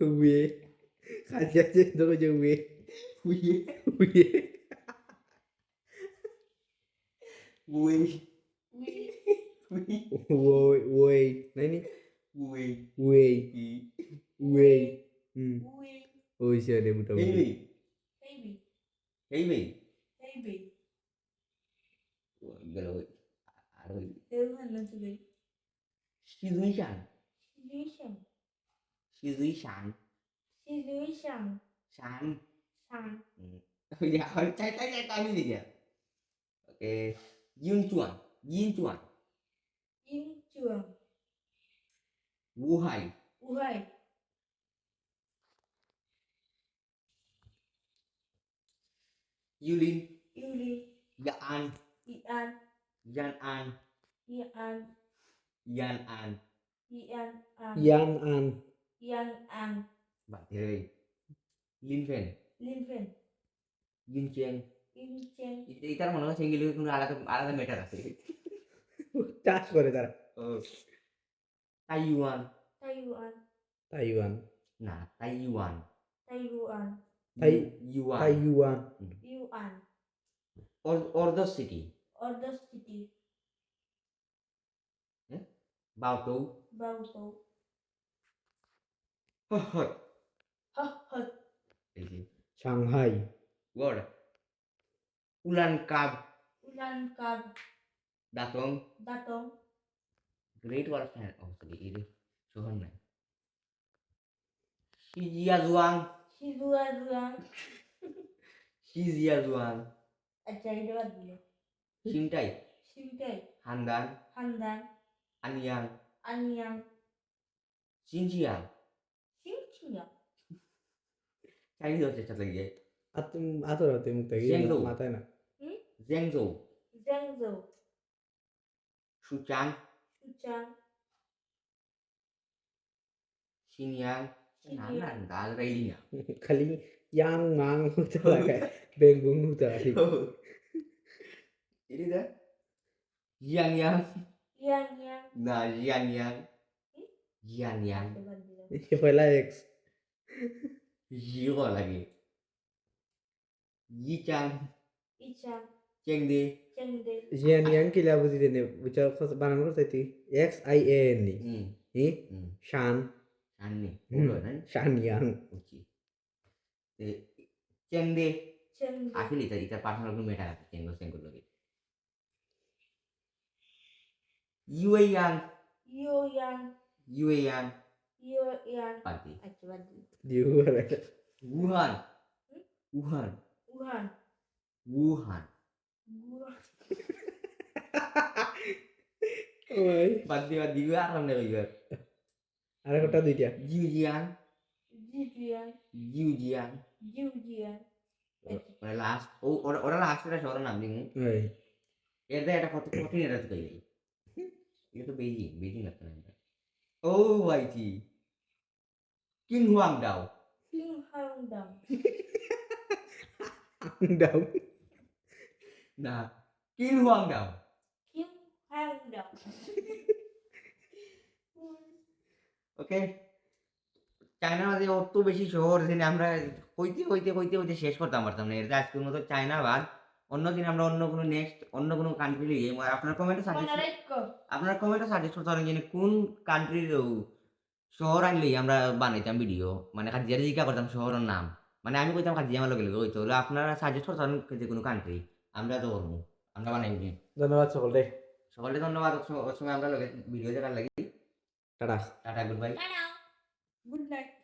Uye. Kasih aja itu aja uye. Uye. Uye. Uye. Uye. Uye. Uye. Nah ini. Uye. Uye. Uye. Hmm. Oh sih ada yang tahu. Baby. Baby. Baby. Baby. Galau. Arul. Galau lantai. Indonesia. Indonesia. phía dưới sàn. Phía dưới sàn. Sàn. Sàn. Bây giờ chạy trái chạy trái trái gì vậy ok. Dương chuẩn dương chuẩn dương chuẩn vũ hải vũ hải Yulin Yulin Yaan dạ Yaan Yan An. Yan An. Yan An. Yan An. Yan An. Linfen Linh Vinh. Yincheng Yên Chen. এটার মনে হচ্ছে এগুলো কোনো আলাদা আলাদা matter আছে চাষ করে তারা তাইওয়ান Taiwan. তাইওয়ান না তাইওয়ান Taiwan. তাই- ইউয়ান তাইওয়ান Yuan. অর্ধ city Order City. বাউটো Bao hot hơ. এই যে সাংহাই ওয়ার্ড উলান কাব Ulan Cab. Datong Datong. Great ওয়াল ফ্যান ও সরি এই যে শহর নাই Shijiazhuang Shizua Ruang. Shijiazhuang Acai dua dulu. সিমটাই Simpai. হান্দান Handan. আনিয়াং Anyang. Xinjiang Chinese dosa ಎಷ್ಟೊತ್ತಿಗೆ ಹತ್ತು ಆತರ ಹೊತ್ತು ಮುಗ್ತ ಏನು ಶೇಂಗು. ಮಾತಾಡ ಝೆಂಗ್ಝು Giang dầu, ಶುಚಾಂಗ್ chu trang, ಶಿನ್ಯಾಂಗ್ ನಾನು ಶಿನ್ಯಾಂಗ್. ಅಂದ ರೈಲಿನ ಖಾಲಿ ಯಾಂಗ್ ಮಾಂಗ್ ಹೋಗ್ತದ ಬೆಂಗುಂಗ್ ಹೋಗ್ತದ ಏನಿದೆ ಯಾಂಗ್ ಯಾಂಗ್ yang yang. ನಾ Yang Yang Yang Yang Cái phần là X পয়লা X Zero lagi Yi Chang Ichang. Cheng Di Chengde. Xianyang কিলা বুঝি দেনে বুঝা বানানো করতে এক্স আই এ এন নি Hmm ই Hmm Shan Shan ni Hmm. Udah kan Shan Yang Okey Eh, Cheng Di Chengde. Akhirnya kita kita pasang lagu merah Cheng Di Cheng Di lagi Yue Yang Yo yang. Yue Ah, coba dulu. দিউ Wuhan Wuhan Wuhan. Wuhan Wuhan. ওই Pati pati gue aram deh gue আর একটা দুইটা Yujian Jijian. Yujian Jiujian. ওরা last ও ওরা ওরা last একটা শহরের নাম দিন ওই এটা একটা কত কঠিন এটা তো কই এটা তো বেজিং বেজিং লাগতো না ও ভাইজি কিং হুয়াং দাও Kim Hang Dong. ডাউ না কিং হুয়াং দাও Kim Hang Dong. Okay China মাঝে অত বেশি শহর আমরা কইতে কইতে কইতে কইতে শেষ করতাম পারতাম না এটা আজকের মতো চায়না বাদ অন্যদিন আমরা অন্য কোনো নেক্সট অন্য কোনো কান্ট্রি লিয়ে আপনার কমেন্টে সাজেস্ট. আপনার কমেন্টে সাজেস্ট করতে পারেন যে কোন কান্ট্রির শহর আনলেই আমরা বানাইতাম ভিডিও মানে কাজিয়ারে জিজ্ঞা করতাম শহরের নাম। মানে আমি কইতাম কাজিয়া আমার লগে লগে হইতো। হলে আপনারা সাজেস্ট করতে পারেন যে কোনো কান্ট্রি আমরা তো করব। আমরা বানাই নি ধন্যবাদ সকলে সকলে ধন্যবাদ। ওর সঙ্গে- ওর আমরা লগে ভিডিও দেখার লাগি। Tata. Tata goodbye Good night.